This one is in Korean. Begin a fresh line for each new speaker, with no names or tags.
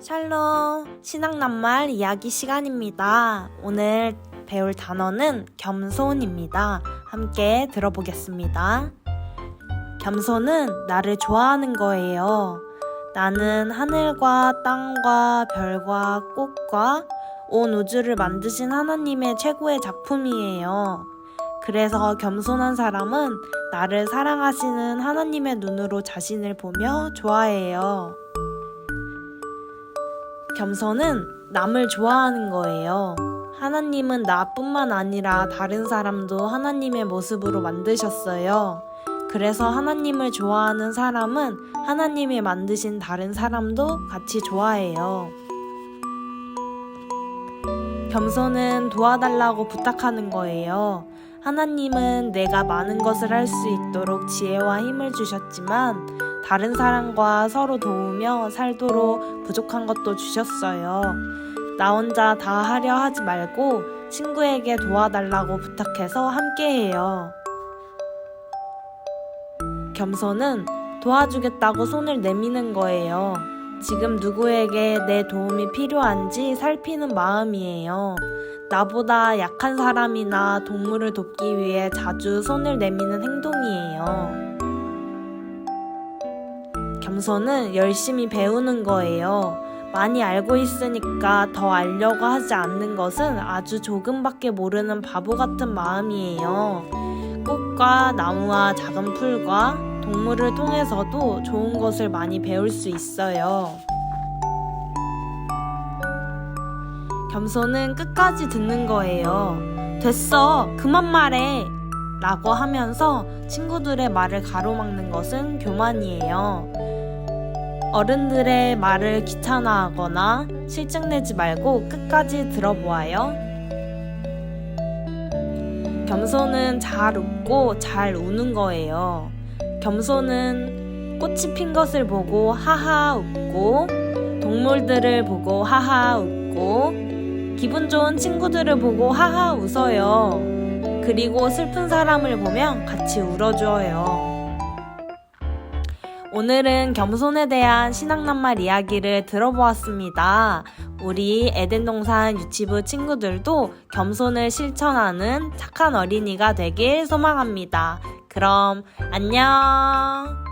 샬롬 신앙낱말 이야기 시간입니다. 오늘 배울 단어는 겸손입니다. 함께 들어보겠습니다. 겸손은 나를 좋아하는 거예요. 나는 하늘과 땅과 별과 꽃과 온 우주를 만드신 하나님의 최고의 작품이에요. 그래서 겸손한 사람은 나를 사랑하시는 하나님의 눈으로 자신을 보며 좋아해요. 겸손은 남을 좋아하는 거예요. 하나님은 나뿐만 아니라 다른 사람도 하나님의 모습으로 만드셨어요. 그래서 하나님을 좋아하는 사람은 하나님이 만드신 다른 사람도 같이 좋아해요. 겸손은 도와달라고 부탁하는 거예요. 하나님은 내가 많은 것을 할 수 있도록 지혜와 힘을 주셨지만 다른 사람과 서로 도우며 살도록 부족한 것도 주셨어요. 나 혼자 다 하려 하지 말고 친구에게 도와달라고 부탁해서 함께해요. 겸손은 도와주겠다고 손을 내미는 거예요. 지금 누구에게 내 도움이 필요한지 살피는 마음이에요. 나보다 약한 사람이나 동물을 돕기 위해 자주 손을 내미는 행동이에요. 겸손은 열심히 배우는 거예요. 많이 알고 있으니까 더 알려고 하지 않는 것은 아주 조금밖에 모르는 바보 같은 마음이에요. 꽃과 나무와 작은 풀과 동물을 통해서도 좋은 것을 많이 배울 수 있어요. 겸손은 끝까지 듣는 거예요. 됐어, 그만 말해. 라고 하면서 친구들의 말을 가로막는 것은 교만이에요. 어른들의 말을 귀찮아하거나 실증내지 말고 끝까지 들어보아요. 겸손은 잘 웃고 잘 우는 거예요. 겸손은 꽃이 핀 것을 보고 하하 웃고 동물들을 보고 하하 웃고 기분 좋은 친구들을 보고 하하 웃어요. 그리고 슬픈 사람을 보면 같이 울어줘요. 오늘은 겸손에 대한 신앙낱말 이야기를 들어보았습니다. 우리 에덴동산 유치부 친구들도 겸손을 실천하는 착한 어린이가 되길 소망합니다. 그럼 안녕!